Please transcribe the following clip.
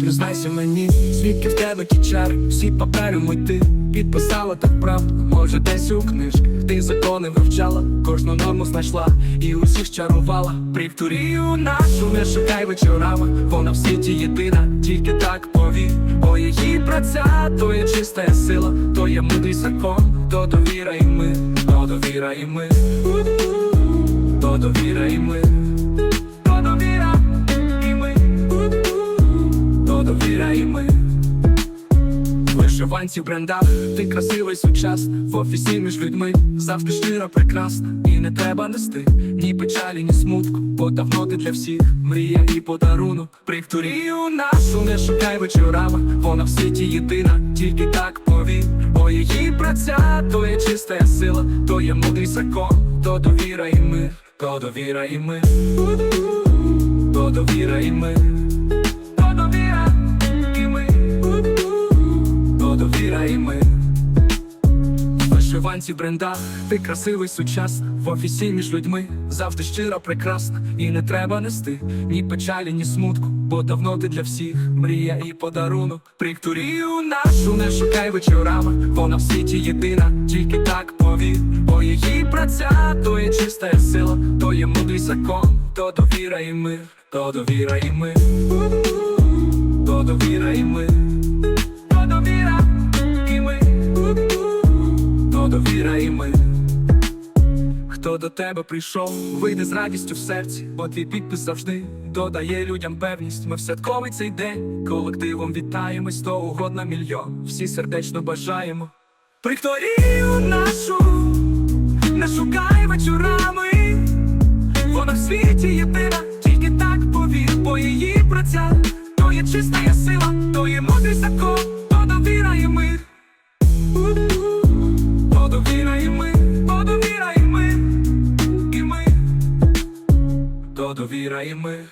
Признайся мені, звідки в тебе ті чари? Всі папери ти підписала так правду Може десь у книжках ти закони вивчала? Кожну норму знайшла і усіх чарувала. Прикторію нашу не шукай вечорами Вона в світі єдина, тільки так повір Бо її праця, то є чиста сила То є мудрий закон, то довіра і ми То довіра і ми. То довіра і ми довіра і ми Вишиванці в ти красивий сучасна В офісі між людьми завжди щира прекрасна. І не треба нести ні печалі, ні смутку Бо давно ти для всіх мрія і подарунок. Прикторію нашу не шукай вечорами Вона в світі єдина, тільки так повір. Бо її праця, то є чиста сила То є мудрий закон, то довіра і мир То довіра і мир. То довіра і мир Вишиванці брендах, ти красивий сучасна В офісі між людьми. Завжди щира прекрасна. І не треба нести ні печалі, ні смутку Бо давно ти для всіх мрія і подарунок. Прикторію нашу не шукай вечорами. Вона в світі єдина, тільки так повір. Бо її праця, то є чиста сила То є мудрий закон, то довіра і мир То довіра і мир. То довіра і мир До тебе прийшов, вийде з радістю в серці, бо твій підпис завжди додає людям певність. Ми в святковий цей день колективом вітаємось, то угод на мільйон. Всі сердечно бажаємо. Прикторію нашу, не шукай вечорами, то довіра і ми.